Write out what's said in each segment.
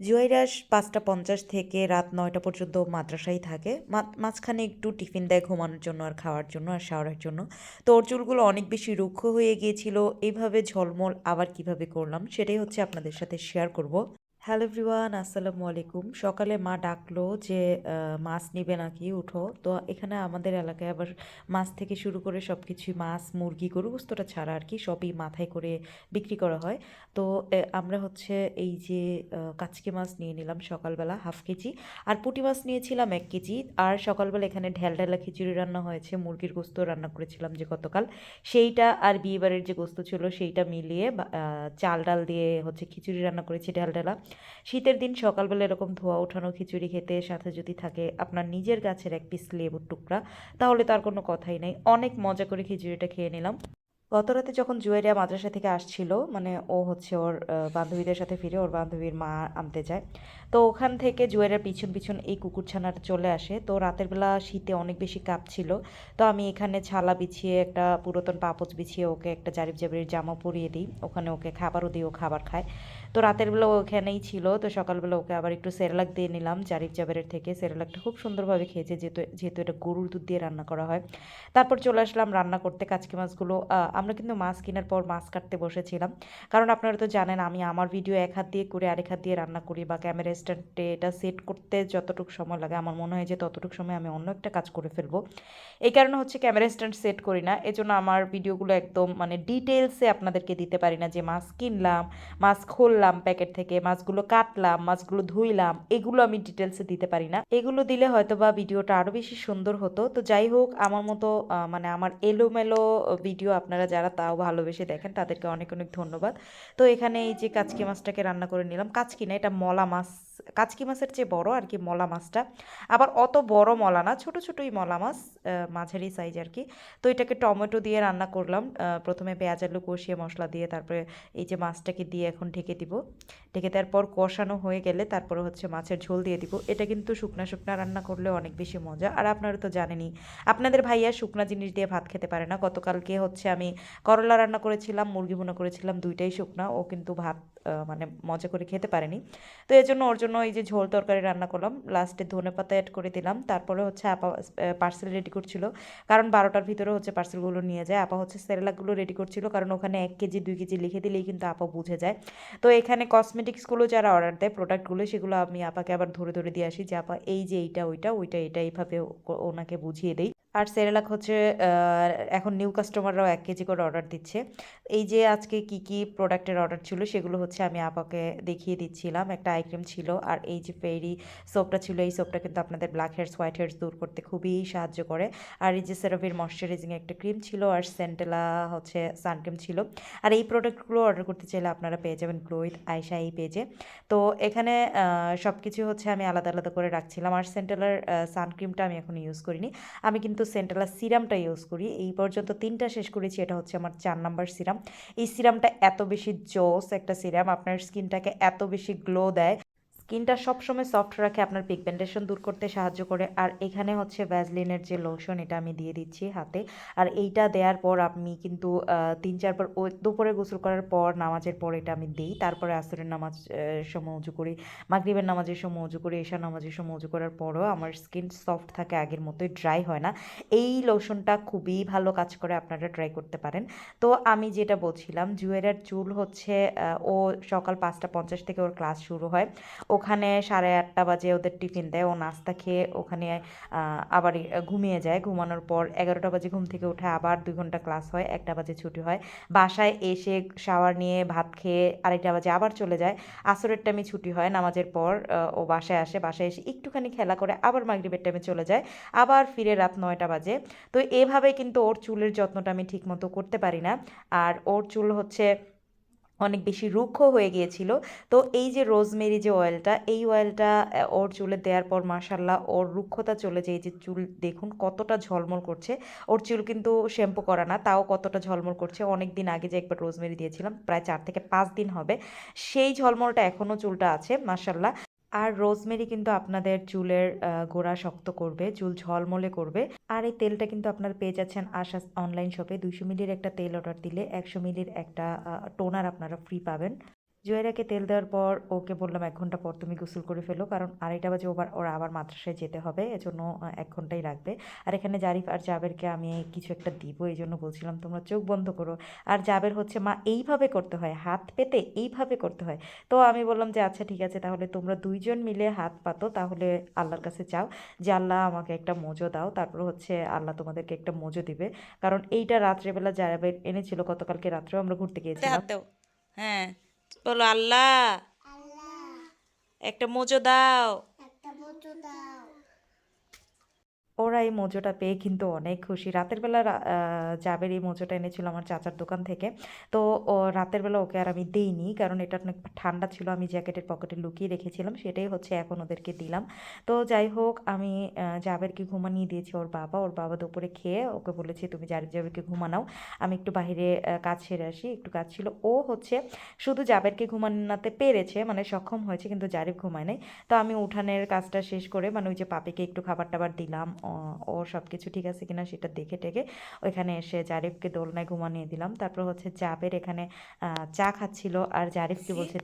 জুয়াইরাস পাঁচটা পঞ্চাশ থেকে রাত নয়টা পর্যন্ত মাদ্রাসায় থাকে। মাঝখানে একটু টিফিন দেয় ঘুমানোর জন্য আর খাওয়ার জন্য আর শাওয়ারের জন্য। তো ওর চুলগুলো অনেক বেশি রুক্ষ হয়ে গিয়েছিল। এইভাবে ঝলমল আবার কীভাবে করলাম সেটাই হচ্ছে আপনাদের সাথে শেয়ার করব। হ্যালো এভরিওয়ান, আসসালামু আলাইকুম। সকালে মা ডাকলো যে মাছ নিবে নাকি? উঠো। তো এখানে আমাদের এলাকায় আবার মাছ থেকে শুরু করে সব কিছুই মাছ, মুরগি, গরু গোস্তটা ছাড়া আর কি সবই মাথায় করে বিক্রি করা হয়। তো আমরা হচ্ছে এই যে কাচকি মাছ নিয়ে নিলাম সকালবেলা, হাফ কেজি। আর পুঁটি মাছ নিয়েছিলাম এক কেজি। আর সকালবেলা এখানে ঢেল ঢেলা খিচুড়ি রান্না হয়েছে। মুরগির গোস্ত রান্না করেছিলাম যে গতকাল। সেইটা আর বিয়েবাড়ির যে গোস্ত ছিল, সেইটা মিলিয়ে চাল ডাল দিয়ে হচ্ছে খিচুড়ি রান্না করেছি ঢেল ঢেলা শীতের দিন সকালবেলা এরকম ধোয়া ওঠানো, খিচুড়ি খেতে সাথে যদি থাকে আপনার নিজের গাছের এক পিস লেবুর টুকরা, তাহলে তার কোনো কথাই নাই। অনেক মজা করে খিচুড়িটা খেয়ে নিলাম। গত রাতে যখন জুয়েরিয়া মাদ্রাসা থেকে আসছিল মানে ও হচ্ছে ওর বান্ধবীদের সাথে ফিরে, ওর বান্ধবীর মা আনতে যায়। তো ওখান থেকে জুয়েরিয়ার পিছন পিছন এই কুকুরছানাটা চলে আসে। তো রাতের বেলা শীতে অনেক বেশি কাঁপছিল। তো আমি এখানে ছালা বিছিয়ে একটা পুরাতন পাপোচ বিছিয়ে ওকে একটা জারিব জাবির জামা পরিয়ে দিই। ওখানে ওকে খাবারও দিই, ও খাবার খায়। তো রাতের বেলা ওখানেই ছিল, তো সকালবেলা ওকে আবার একটু সেরেলাক দিয়ে নিলাম, জারিফ জাবেরের থেকে। সেরেলাকটা খুব সুন্দরভাবে খেয়েছে, যেহেতু যেহেতু এটা গরুর দুধ দিয়ে রান্না করা হয়। তারপর চলে আসলাম রান্না করতে কাচকি মাছগুলো। আমরা কিন্তু মাছ কেনার পর মাছ কাটতে বসেছিলাম। কারণ আপনারা তো জানেন, আমি আমার ভিডিও এক হাত দিয়ে করে আরেক হাত দিয়ে রান্না করি বা ক্যামেরা স্ট্যান্ডে এটা সেট করতে যতটুকু সময় লাগে, আমার মনে হয় যে ততটুকু সময় আমি অন্য একটা কাজ করে ফেলব। এই কারণে হচ্ছে ক্যামেরা স্ট্যান্ড সেট করি না, এজন্য আমার ভিডিওগুলো একদম মানে ডিটেলসে আপনাদেরকে দিতে পারি না যে মাছ কিনলাম, মাছ খুললাম প্যাকেট থেকে, মাছগুলো কাটলাম, মাছগুলো ধুইলাম, এগুলো আমি ডিটেলসে দিতে পারি না। এগুলো দিলে হয়তো বা ভিডিওটা আরও বেশি সুন্দর হতো। তো যাই হোক, আমার মতো মানে আমার এলোমেলো ভিডিও আপনারা যারা তাও ভালোবেসে দেখেন, তাদেরকে অনেক অনেক ধন্যবাদ। তো এখানে এই যে কাচকি মাছটাকে রান্না করে নিলাম। কাচকি না, এটা মলা মাছ। কাচকি মাছের চেয়ে বড় আর কি মলা মাছটা। আবার অত বড় মলা না, ছোট ছোটই মলা মাছ মাঝারি সাইজ আর কি। তো এটাকে টমেটো দিয়ে রান্না করলাম। প্রথমে পেঁয়াজ, আলু কষিয়ে মশলা দিয়ে তারপরে এই যে মাছটাকে দিয়ে এখন ঢেকে দিব। ঢেকে দেওয়ার পর কষানো হয়ে গেলে তারপরে হচ্ছে মাছের ঝোল দিয়ে দিব। এটা কিন্তু শুকনা শুকনা রান্না করলে অনেক বেশি মজা। আর আপনারা তো জানেনই, আপনাদের ভাইয়া শুকনা জিনিস দিয়ে ভাত খেতে পারে না। গতকালকে হচ্ছে আমি করলা রান্না করেছিলাম, মুরগি ভুনা করেছিলাম, দুইটাই শুকনা। ও কিন্তু ভাত মানে মজা করে খেতে পারেনি। তো এর জন্য ওর জন্য এই যে ঝোল তরকারি রান্না করলাম। লাস্টে ধনে পাতা অ্যাড করে দিলাম। তারপরে হচ্ছে আপা পার্সেল রেডি করছিল। কারণ বারোটার ভিতরে হচ্ছে পার্সেলগুলো নিয়ে যায়। আপা হচ্ছে সেরেলাকগুলো রেডি করছিল। কারণ ওখানে এক কেজি, দুই কেজি লিখে দিলেই কিন্তু আপা বুঝে যায়। তো এখানে কসমেটিক্সগুলো যারা অর্ডার দেয় প্রোডাক্টগুলো সেগুলো আমি আপাকে আবার ধরে ধরে দিয়ে আসি যে, আপা, এই যে এইটা, ওইটা ওইটা, এটা এইভাবে ওনাকে বুঝিয়ে দেই। আর সেরেলাক হচ্ছে এখন নিউ কাস্টমাররাও এক কেজি করে অর্ডার দিচ্ছে। এই যে আজকে কি কি প্রোডাক্টের অর্ডার ছিল, সেগুলো হচ্ছে আমি আপাকে দেখিয়ে দিচ্ছিলাম। একটা আই ক্রিম ছিল আর এই যে ফেরি সোপটা ছিল, এই সোপটা কিন্তু আপনাদের ব্ল্যাক হেয়ার্স হোয়াইট হেয়ার্স দূর করতে খুবই সাহায্য করে। আর এই যে সেরাভির ময়শ্চারাইজিং একটা ক্রিম ছিল আর সেন্টেলা হচ্ছে সানক্রিম ছিল। আর এই প্রোডাক্টগুলো অর্ডার করতে চাইলে আপনারা পেয়ে যাবেন গ্লো উইথ আয়সা এই পেজে তো এখানে সব কিছু হচ্ছে আমি আলাদা আলাদা করে রাখছিলাম। আর সেন্টেলার সানক্রিমটা আমি এখন ইউজ করিনি। আমি কিন্তু সেন্টেলার সিরামটা ইউজ করি। এই পর্যন্ত তিনটা শেষ করেছি, এটা হচ্ছে আমার চার নাম্বার সিরাম। এই সিরামটা এত বেশি জোস একটা সিরাম, আপনার স্কিনটাকে এত বেশি গ্লো দেয়। স্কিনটা সবসময় সফট রাখে, আপনার পিগমেন্টেশন দূর করতে সাহায্য করে। আর এখানে হচ্ছে ভ্যাজলিনের যে লোশন এটা আমি দিয়ে দিচ্ছি হাতে। আর এইটা দেওয়ার পর আমি কিন্তু তিন চারবার ওই দুপুরে গোসল করার পর, নামাজের পর এটা আমি দিই। তারপরে আসরের নামাজ সময় উজু করি। মাগরিবের নামাজের সময় উজু করি এশা নামাজের সময় উজু করার পরও আমার স্কিন সফট থাকে, আগের মতোই ড্রাই হয় না। এই লোশনটা খুবই ভালো কাজ করে, আপনারা ট্রাই করতে পারেন। তো আমি যেটা বলছিলাম, জুয়েরার চুল হচ্ছে ও সকাল পাঁচটা পঞ্চাশ থেকে ওর ক্লাস শুরু হয়। ওখানে সাড়ে আটটা বাজে ওদের টিফিন দেয়, ও নাস্তা খেয়ে ওখানে আবার ঘুমিয়ে যায়। ঘুমানোর পর এগারোটা বাজে ঘুম থেকে উঠে আবার দুই ঘণ্টা ক্লাস হয়, একটা বাজে ছুটি হয়। বাসায় এসে শাওয়ার নিয়ে ভাত খেয়ে আরেকটা বাজে আবার চলে যায়। আসরের টাইমে ছুটি হয়, নামাজের পর ও বাসায় আসে, বাসায় এসে একটুখানি খেলা করে আবার মাগরিবের টাইমে চলে যায়। আবার ফিরে রাত নয়টা বাজে। তো এভাবে কিন্তু ওর চুলের যত্নটা আমি ঠিকমতো করতে পারি না। আর ওর চুল হচ্ছে অনেক বেশি রুক্ষ হয়ে গিয়েছিল। তো এই যে রোজমেরি যে অয়েলটা এই অয়েলটা ওর চুলে দেওয়ার পর মার্শাল্লাহ ওর রুক্ষতা চলে যায়। যে চুল দেখুন কতটা ঝলমল করছে। ওর চুল কিন্তু শ্যাম্পু করা না, তাও কতটা ঝলমল করছে। অনেক দিন আগে যে একবার রোজমেরি দিয়েছিলাম, প্রায় চার থেকে পাঁচ দিন হবে। সেই ঝলমলটা এখনও চুলটা আছে মাসাল্লাহ আর রোজমেরি কিন্তু আপনাদের চুলের গোড়া শক্ত করবে, চুল ঝলমলে করবে। আর এই তেলটা কিন্তু আপনারা পেয়ে যাচ্ছেন আশা অনলাইন শপে। দুইশো মিলির একটা তেল অর্ডার দিলে একশো মিলির একটা টোনার আপনারা ফ্রি পাবেন। জুয়াইরাকে তেল দেওয়ার পর ওকে বললাম, এক ঘণ্টা পর তুমি গোসল করে ফেলো, কারণ আড়াইটা বাজে ওবার, ওরা আবার মাদ্রাসায় যেতে হবে, এজন্য এক ঘন্টাই রাখবে আর এখানে জারিফ আর জাবেরকে আমি কিছু একটা দিব এই জন্য বলছিলাম, তোমরা চোখ বন্ধ করো। আর জাবের হচ্ছে, মা, এইভাবে করতে হয়, হাত পেতে এইভাবে করতে হয়। তো আমি বললাম যে আচ্ছা ঠিক আছে, তাহলে তোমরা দুইজন মিলে হাত পাতো, তাহলে আল্লাহর কাছে চাও যে, আল্লাহ আমাকে একটা মোজো দাও। তারপর হচ্ছে, আল্লাহ তোমাদেরকে একটা মোজো দিবে। কারণ এইটা রাত্রেবেলা জাবের এনেছিল, গতকালকে রাত্রেও আমরা ঘুরতে গিয়েছিলাম। হ্যাঁ। বলো আল্লাহ। একটা মোজো দাও। ওরা এই মোজোটা পেয়ে কিন্তু অনেক খুশি। রাতের বেলা জাবের এই মোজোটা এনেছিল আমার চাচার দোকান থেকে। তো রাতের বেলা ওকে আর আমি দিইনি কারণ এটা অনেক ঠান্ডা ছিল আমি জ্যাকেটের পকেটে লুকিয়ে রেখেছিলাম সেটাই হচ্ছে এখন ওদেরকে দিলাম। তো যাই হোক আমি জাবেরকে ঘুমানিয়ে দিয়েছি ওর বাবা। ওর বাবা দুপুরে খেয়ে ওকে বলেছি তুমি জারিফ জাবেরকে ঘুমানাও। আমি একটু আহ, কাজ সেরে আসি একটু কাজ ছিল। ও হচ্ছে শুধু জাবেরকে ঘুমানোতে পেরেছে মানে সক্ষম হয়েছে কিন্তু জারিফ ঘুমায় নাই। তো আমি উঠানের কাজটা শেষ করে মানে ওই যে পাপিকে একটু খাবার টাবার দিলাম। ওর সব কিছু ঠিক আছে কিনা সেটা দেখে টেকে ওইখানে এসে জারিফকে দোলনায় ঘুমানিয়ে দিলাম। তারপর হচ্ছে জাবের এখানে চা খাচ্ছিল আর জারিফ কি বলছে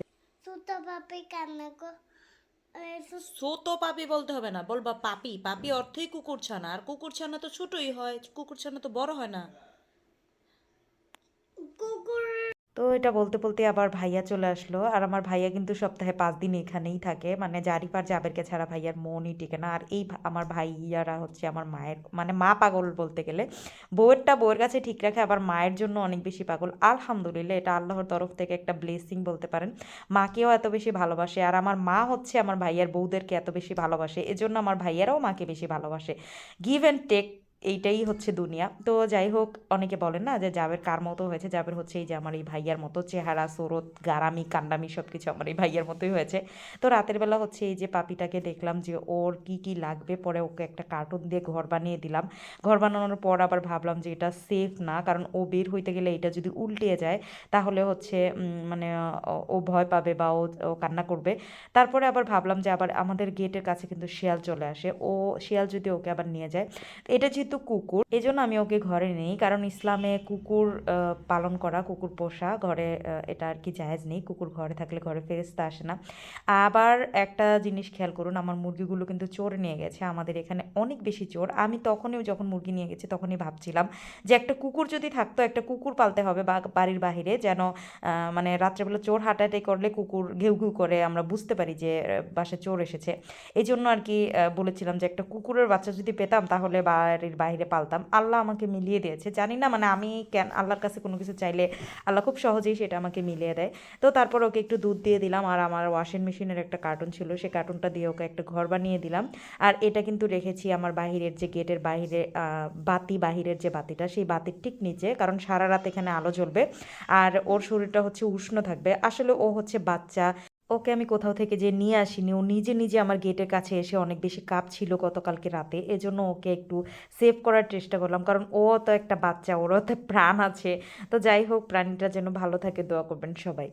সুতো পাপি কান্না ছোট পাপি বলতে হবে না বলবা পাপি। পাপি অর্থই কুকুর ছানা আর কুকুর ছানা তো ছোটই হয় কুকুর ছানা তো বড় হয় না। কুকুর তো এটা বলতে বলতে আবার ভাইয়া চলে আসলো। আর আমার ভাইয়া কিন্তু সপ্তাহে পাঁচ দিন এখানেই থাকে। মানে জারিফ আর জাবেরকে ছাড়া ভাইয়ার মনই টিকে না। আর এই আমার ভাইয়ারা হচ্ছে আমার মায়ের মানে মা পাগল বলতে গেলে, বউয়েরটা বউয়ের কাছে ঠিক রাখে, আবার মায়ের জন্য অনেক বেশি পাগল। আলহামদুলিল্লাহ, এটা আল্লাহর তরফ থেকে একটা ব্লেসিং বলতে পারেন। মাকেও এত বেশি ভালোবাসে। আর আমার মা হচ্ছে আমার ভাইয়ার বউদেরকে এত বেশি ভালোবাসে। এজন্য আমার ভাইয়ারাও মাকে বেশি ভালোবাসে। গিভ অ্যান্ড টেক এইটাই হচ্ছে দুনিয়া। তো যাই হোক অনেকে বলেন না যে জাবের কার মতো হয়েছে? জাবের হচ্ছে এই যে আমার এই ভাইয়ার মতো, চেহারা, সোরত, গারামি কান্ডামি সব কিছু আমার এই ভাইয়ার মতোই হয়েছে। তো রাতের বেলা হচ্ছে এই যে পাপিটাকে দেখলাম যে ওর কি কি লাগবে, পরে ওকে একটা কার্টুন দিয়ে ঘর বানিয়ে দিলাম। ঘর বানানোর পর আবার ভাবলাম যে এটা সেফ না, কারণ ও বের হইতে গেলে এটা যদি উল্টে যায়, তাহলে হচ্ছে মানে ও- ও ভয় পাবে বা ও ও কান্না করবে। তারপরে আবার ভাবলাম যে আবার আমাদের গেটের কাছে কিন্তু শিয়াল চলে আসে। ও, শিয়াল যদি ওকে আবার নিয়ে যায়, এটা যেহেতু কুকুর, এজন্য আমি ওকে ঘরে নেই। কারণ ইসলামে কুকুর পালন করা, কুকুর পোষা ঘরে এটা আর কি জায়েজ নেই। কুকুর ঘরে থাকলে ঘরে ফেরেস্তা আসে না। আবার একটা জিনিস খেয়াল করুন, আমার মুরগিগুলো কিন্তু চোর নিয়ে গেছে। আমাদের এখানে অনেক বেশি চোর। আমি তখনই যখন মুরগি নিয়ে গেছি, তখনই ভাবছিলাম যে একটা কুকুর যদি থাকতো, একটা কুকুর পালতে হবে বা বাড়ির বাহিরে যেন মানে রাত্রেবেলা চোর হাঁটাহাঁটি করলে কুকুর ঘেউ ঘেউ করে আমরা বুঝতে পারি যে বাসায় চোর এসেছে। এই জন্য আর কি বলেছিলাম যে একটা কুকুরের বাচ্চা যদি পেতাম, তাহলে বাড়ির বাইরে পালতাম। আল্লাহ আমাকে মিলিয়ে দিয়েছে। জানি না মানে আমি কেন আল্লাহর কাছে কোনো কিছু চাইলে আল্লাহ খুব সহজেই সেটা আমাকে মিলিয়ে দেয়। তো তারপর ওকে একটু দুধ দিয়ে দিলাম আর আমার ওয়াশিং মেশিনের একটা কার্টুন ছিল সেই কার্টুনটা দিয়ে ওকে একটা ঘর বানিয়ে দিলাম। আর এটা কিন্তু রেখেছি আমার বাহিরের যে গেটের আহ, বাতি বাহিরের যে বাতিটা সেই বাতির ঠিক নিচে কারণ সারা রাত এখানে আলো জ্বলবে। আর ওর শরীরটা হচ্ছে উষ্ণ থাকবে। আসলে ও হচ্ছে বাচ্চা ওকে আমি কোথাও থেকে যে নিয়ে আসিনি, ও নিজে নিজে আমার গেটের কাছে এসে অনেক বেশি কাপ ছিল গতকালকে রাতে। এজন্য ওকে একটু সেভ করার চেষ্টা করলাম, কারণ ও তো একটা বাচ্চা, ওরও তো প্রাণ আছে। তো যাই হোক, প্রাণীটা যেন ভালো থাকে, দোয়া করবেন সবাই।